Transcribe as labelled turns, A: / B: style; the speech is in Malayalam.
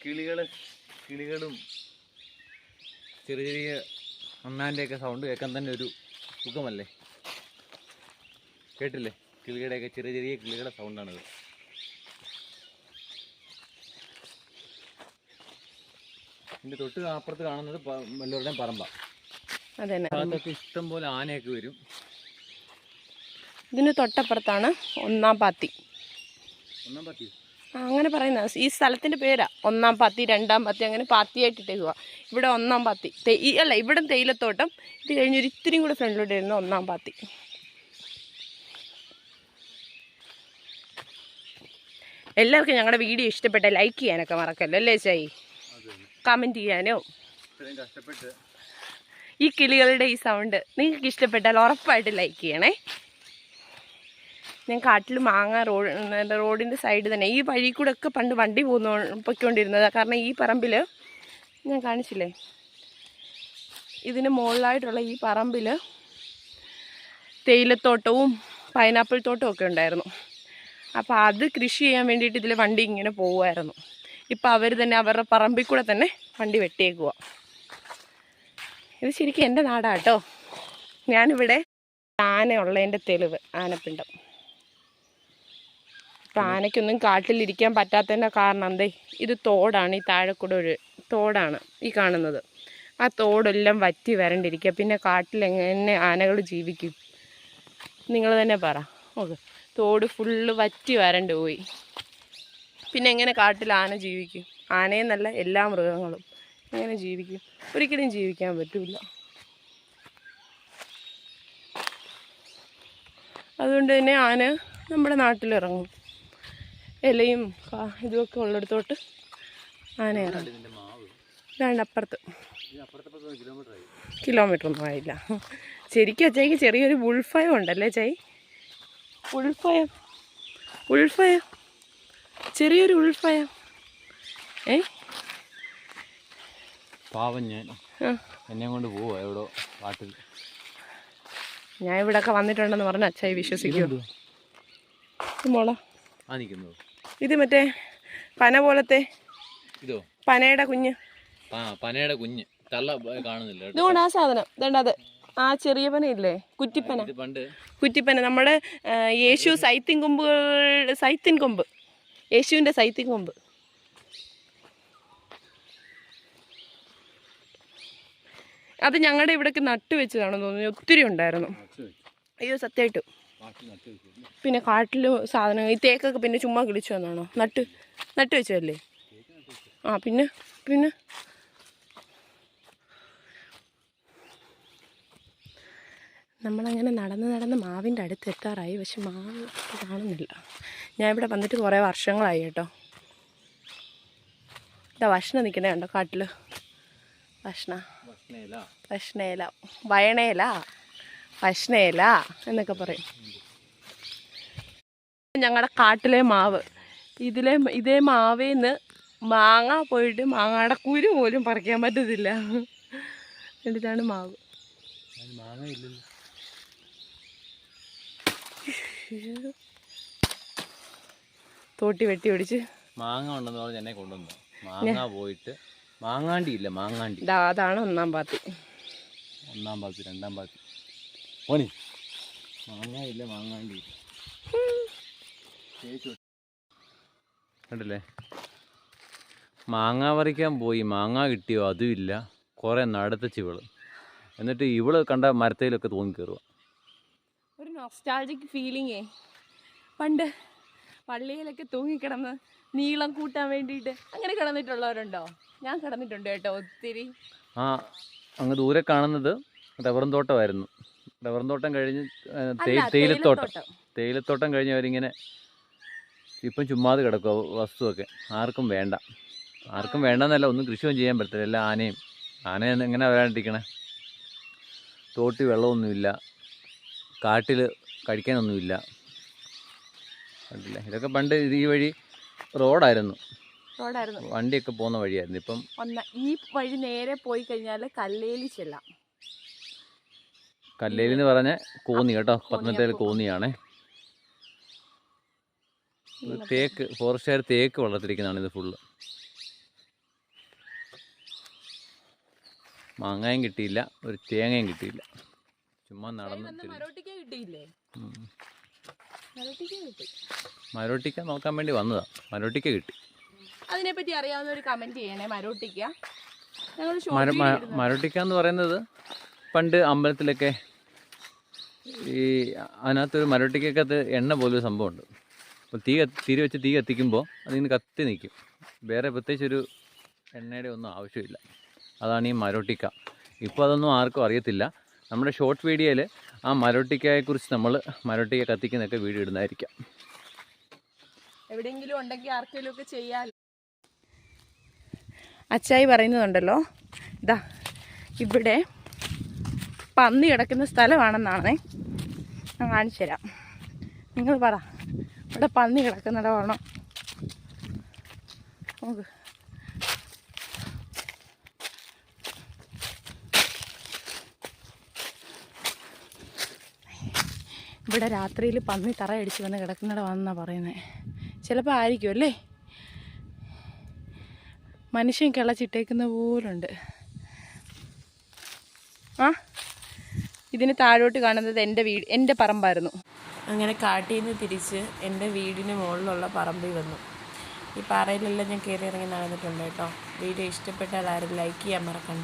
A: കിളികൾ കിളികളും ചെറിയ ചെറിയ അണ്ണാന്റെയൊക്കെ സൗണ്ട് കേൾക്കാൻ തന്നെ ഒരു സുഖമല്ലേ? കേട്ടില്ലേ? കിളികളുടെയൊക്കെ ചെറിയ ചെറിയ കിളികളുടെ സൗണ്ടാണിത് ഇതിന്റെ തൊട്ട് അപ്പുറത്ത് കാണുന്നത് വല്ലവരുടെയും പറമ്പാ. ഭാഗത്തൊക്കെ ഇഷ്ടം പോലെ ആനയൊക്കെ വരും.
B: ഇതിന് തൊട്ടപ്പുറത്താണ് ഒന്നാം പാത്തി.
A: ഒന്നാം
B: ആ, അങ്ങനെ പറയുന്ന ഈ സ്ഥലത്തിന്റെ പേരാ. ഒന്നാം പാത്തി രണ്ടാം പാത്തി അങ്ങനെ പാത്തിയായിട്ട് ഇട്ടേക്കുക ഇവിടെ ഒന്നാം പാത്തി. തേ- അല്ല ഇവിടെ തേയിലത്തോട്ടം. ഇത് കഴിഞ്ഞൊരു ഇത്തിരി കൂടെ ഫ്രണ്ടിലോട്ട് വരുന്ന ഒന്നാം പാത്തി. എല്ലാവർക്കും ഞങ്ങളുടെ വീഡിയോ ഇഷ്ടപ്പെട്ട ലൈക്ക് ചെയ്യാനൊക്കെ മറക്കല്ലോ അല്ലേ ചായി കമന്റ് ചെയ്യാനോ? ഈ കിളികളുടെ ഈ സൗണ്ട് നിങ്ങൾക്ക് ഇഷ്ടപ്പെട്ടാൽ ഉറപ്പായിട്ട് ലൈക്ക് ചെയ്യണേ. ഞാൻ കാട്ടിൽ മാങ്ങ റോഡ് റോഡിന്റെ സൈഡ് തന്നെ. ഈ വഴി കൂടെ ഒക്കെ പണ്ട് വണ്ടി പോകുന്നോ പൊയ്ക്കൊണ്ടിരുന്നത്. കാരണം ഈ പറമ്പിൽ ഞാൻ കാണിച്ചില്ലേ? ഇതിന് മുകളിലായിട്ടുള്ള ഈ പറമ്പിൽ തേയിലത്തോട്ടവും പൈനാപ്പിൾ തോട്ടവും ഒക്കെ ഉണ്ടായിരുന്നു. അപ്പോൾ അത് കൃഷി ചെയ്യാൻ വേണ്ടിയിട്ട് ഇതിൽ വണ്ടി ഇങ്ങനെ പോവുമായിരുന്നു. ഇപ്പോൾ അവർ തന്നെ അവരുടെ പറമ്പിൽ കൂടെ തന്നെ വണ്ടി വെട്ടിയേക്കുക ഇത് ശരിക്കും എന്റെ നാടാട്ടോ ഞാനിവിടെ ആന ഉള്ളതിന്റെ തെളിവ് ആനപ്പിണ്ടം. ഇപ്പം ആനയ്ക്കൊന്നും കാട്ടിലിരിക്കാൻ പറ്റാത്തതിന്റെ കാരണം എന്തേ? ഇത് തോടാണ് ഈ താഴെക്കൂടെ ഒരു തോടാണ് ഈ കാണുന്നത്. ആ തോടെല്ലാം വറ്റി വരണ്ടിരിക്കുക. പിന്നെ കാട്ടിൽ എങ്ങനെ ആനകൾ ജീവിക്കും? നിങ്ങൾ തന്നെ പറ. ഓക്കെ. തോട് ഫുള്ള് വറ്റി വരണ്ട് പോയി. പിന്നെ എങ്ങനെ കാട്ടിൽ ആന ജീവിക്കും? ആനയെന്നല്ല എല്ലാ മൃഗങ്ങളും എങ്ങനെ ജീവിക്കും? ഒരിക്കലും ജീവിക്കാൻ പറ്റില്ല അതുകൊണ്ട് തന്നെ ആന നമ്മുടെ നാട്ടിലിറങ്ങും. ഇലയും കാ- ഇതുമൊക്കെ ഉള്ളിടത്തോട്ട് ആന ഇറങ്ങും
A: പത്ത് കിലോമീറ്റർ
B: ഒന്നും ആയില്ല. ശരിക്കും അച്ചയ്ക്ക് ചെറിയൊരു ഉൾഫയം ഉണ്ടല്ലേ ചൈ ഉൾഫയം ഉൾഫയം ചെറിയൊരു ഉൾഫയം ഏ?
A: പാവം ഞാൻ. എന്നെ കൊണ്ട് പോവാ എവിടോ കാട്ടിൽ.
B: ഞാൻ ഇവിടെയൊക്കെ വന്നിട്ടുണ്ടെന്ന് പറഞ്ഞ അച്ചായി വിശ്വസിക്കുന്നു. മോളാ.
A: ആ നിൽക്കുന്നത്
B: ഇത് മറ്റേ പന പോലത്തെ
A: ഇതോ?
B: പനയുടെ കുഞ്ഞ്.
A: ആ പനയുടെ കുഞ്ഞ്. തള്ള കാണുന്നില്ല
B: ഇതുകൊണ്ട് ആ സാധനം. ഇതുകൊണ്ട് അത് ആ ചെറിയ പന ഇല്ലേ? കുറ്റിപ്പന.
A: ഇത് പണ്ട്
B: കുറ്റിപ്പന. നമ്മുടെ യേശു സൈത്തിൻ കൊമ്പുകൾ സൈത്തിൻ കൊമ്പ്. യേശുവിന്റെ സൈത്തിൻ കൊമ്പ്. അത് ഞങ്ങളുടെ ഇവിടേക്ക് നട്ടു വെച്ചതാണെന്ന് തോന്നുന്നു. ഒത്തിരി ഉണ്ടായിരുന്നു. അയ്യോ സത്യമായിട്ടും. പിന്നെ കാട്ടിൽ സാധനങ്ങൾ ഈ തേക്കൊക്കെ പിന്നെ ചുമ്മാ കിളിച്ചു വന്നാണോ? നട്ട് നട്ട് വെച്ചതല്ലേ? ആ പിന്നെ പിന്നെ. നമ്മളങ്ങനെ നടന്ന് നടന്ന് മാവിന്റെ അടുത്ത് എത്താറായി. പക്ഷെ മാവ് കാണുന്നില്ല. ഞാൻ ഇവിടെ വന്നിട്ട് കുറേ വർഷങ്ങളായി കേട്ടോ. ഇതാ ഭക്ഷണം നിൽക്കണേ കണ്ടോ കാട്ടിൽ ഭക്ഷണ
A: ഭക്ഷണയില
B: ഭക്ഷണയില വയണയില. ഭക്ഷണയില എന്നൊക്കെ പറയും. ഞങ്ങളുടെ കാട്ടിലെ മാവ്. ഇതിലെ ഇതേ മാവേന്ന് മാങ്ങ പോയിട്ട് മാങ്ങയുടെ കുരു പോലും പറിക്കാൻ പറ്റത്തില്ല. എന്നിട്ടാണ് മാവ്. തോട്ടി വെട്ടി ഒടിച്ച്
A: മാങ്ങ ഉണ്ടെന്ന് പറഞ്ഞ് എന്നെ കൊണ്ടുവന്നു. മാങ്ങ പോയിട്ട് മാങ്ങാണ്ടി ഇല്ല മാങ്ങാണ്ടി.
B: അതാണ് ഒന്നാം പാത്തി.
A: ഒന്നാം പാത്തി രണ്ടാം പാത്തി. ഓനി മാങ്ങ ഇല്ല മാങ്ങാണ്ടി കണ്ടില്ലേ? മാങ്ങ പറിക്കാൻ പോയി മാങ്ങ കിട്ടിയോ അതും ഇല്ല. കുറേ നടത്തച്ച് ഇവൾ എന്നിട്ട് ഇവൾ കണ്ട മരത്തേലൊക്കെ തൂങ്ങി കയറുക
B: ഒരു നോസ്റ്റാൾജിക് ഫീലിങ്ങേ പണ്ട് പള്ളിയിലൊക്കെ തൂങ്ങിക്കിടന്ന് നീളം കൂട്ടാൻ വേണ്ടിയിട്ട് അങ്ങനെ കിടന്നിട്ടുള്ളവരുണ്ടോ? ഞാൻ കിടന്നിട്ടുണ്ട് കേട്ടോ ഒത്തിരി.
A: ആ അങ്ങ് ദൂരെ കാണുന്നത് റബ്ബറും തോട്ടമായിരുന്നു. റബ്ബറും തോട്ടം കഴിഞ്ഞ് തേയിലത്തോട്ടം.
B: തേയിലത്തോട്ടം.
A: കഴിഞ്ഞ് അവരിങ്ങനെ ഇപ്പം ചുമ്മാതെ കിടക്കുക വസ്തുവൊക്കെ. ആർക്കും വേണ്ട. ആർക്കും വേണ്ടെന്നല്ല ഒന്നും കൃഷിയൊന്നും ചെയ്യാൻ പറ്റില്ല എല്ലാ ആനയും. ആന എങ്ങനെ വരാണ്ടിരിക്കണേ? തോട്ടി വെള്ളമൊന്നുമില്ല. കാട്ടിൽ കഴിക്കാനൊന്നുമില്ല. കണ്ടില്ലേ? ഇതൊക്കെ പണ്ട് ഇത് ഈ വഴി റോഡായിരുന്നു.
B: റോഡായിരുന്നു.
A: വണ്ടിയൊക്കെ പോകുന്ന വഴിയായിരുന്നു. ഇപ്പം
B: ഈ വഴി നേരെ പോയി കഴിഞ്ഞാൽ കല്ലേലി ചെല്ലാം.
A: കല്ലേലി എന്ന് പറഞ്ഞ കോന്നി കേട്ടോ. പത്തനംതിട്ടയിൽ കോന്നിയാണ്. തേക്ക് ഫോറസ്റ്റുകാർ തേക്ക് വളർത്തിരിക്കുന്നതാണ് ഇത് ഫുള്ള് മാങ്ങയും കിട്ടിയില്ല ഒരു തേങ്ങയും കിട്ടിയില്ല. ചുമ്മാ നടന്ന്
B: മരോട്ടിക്ക
A: നോക്കാൻ വേണ്ടി വന്നതാ. മരോട്ടിക്ക കിട്ടി.
B: അതിനെപ്പറ്റി അറിയാവുന്ന ഒരു കമന്റ് ചെയ്യണേ. മരോട്ടിക്ക.
A: മരോട്ടിക്ക എന്ന് പറയുന്നത് പണ്ട് അമ്പലത്തിലൊക്കെ ഈ അതിനകത്തൊരു മരട്ടിക്കകത്ത് എണ്ണ പോലൊരു സംഭവമുണ്ട്. അപ്പോൾ തീ തീരെ തിരി വെച്ച് തീ കത്തിക്കുമ്പോൾ അതിൽ നിന്ന് കത്തി നിൽക്കും. വേറെ പ്രത്യേകിച്ച് ഒരു എണ്ണയുടെ ഒന്നും ആവശ്യമില്ല. അതാണ് ഈ മരോട്ടിക്ക. ഇപ്പോൾ അതൊന്നും ആർക്കും അറിയത്തില്ല. നമ്മുടെ ഷോർട്ട് വീഡിയോയിൽ ആ മരോട്ടിക്കയെക്കുറിച്ച് നമ്മൾ മരോട്ടിക്ക കത്തിക്കുന്നൊക്കെ വീഡിയോ ഇടുന്നതായിരിക്കാം.
B: എവിടെയെങ്കിലും ഉണ്ടെങ്കിൽ ആർക്കെങ്കിലും ഒക്കെ ചെയ്യാൻ അച്ചായി പറയുന്നതുണ്ടല്ലോ. ഇതാ ഇവിടെ പന്നി കിടക്കുന്ന സ്ഥലമാണെന്നാണേ. ഞാൻ കാണിച്ചു തരാം. നിങ്ങൾ പറ ഇവിടെ പന്നി കിടക്കുന്നിടമാണോ നോക്ക്. ഇവിടെ രാത്രിയിൽ പന്നി തറ അടിച്ച് വന്ന് കിടക്കുന്നിടമാണെന്നാണ് പറയുന്നത് ചിലപ്പോൾ ആയിരിക്കും അല്ലേ? മനുഷ്യൻ കിളച്ചിട്ടേക്കുന്ന പോലുണ്ട്. ആ? ഇതിന് താഴോട്ട് കാണുന്നത് എന്റെ വീട് എന്റെ പറമ്പായിരുന്നു. അങ്ങനെ കാട്ടിൽ നിന്ന് തിരിച്ച് എന്റെ വീടിന് മുകളിലുള്ള പറമ്പിൽ വന്നു. ഈ പാറയിലെല്ലാം ഞാൻ കയറി ഇറങ്ങി നടന്നിട്ടുണ്ട് കേട്ടോ. വീഡിയോ ഇഷ്ടപ്പെട്ടാൽ ആരും ലൈക്ക് ചെയ്യാൻ മറക്കണ്ട.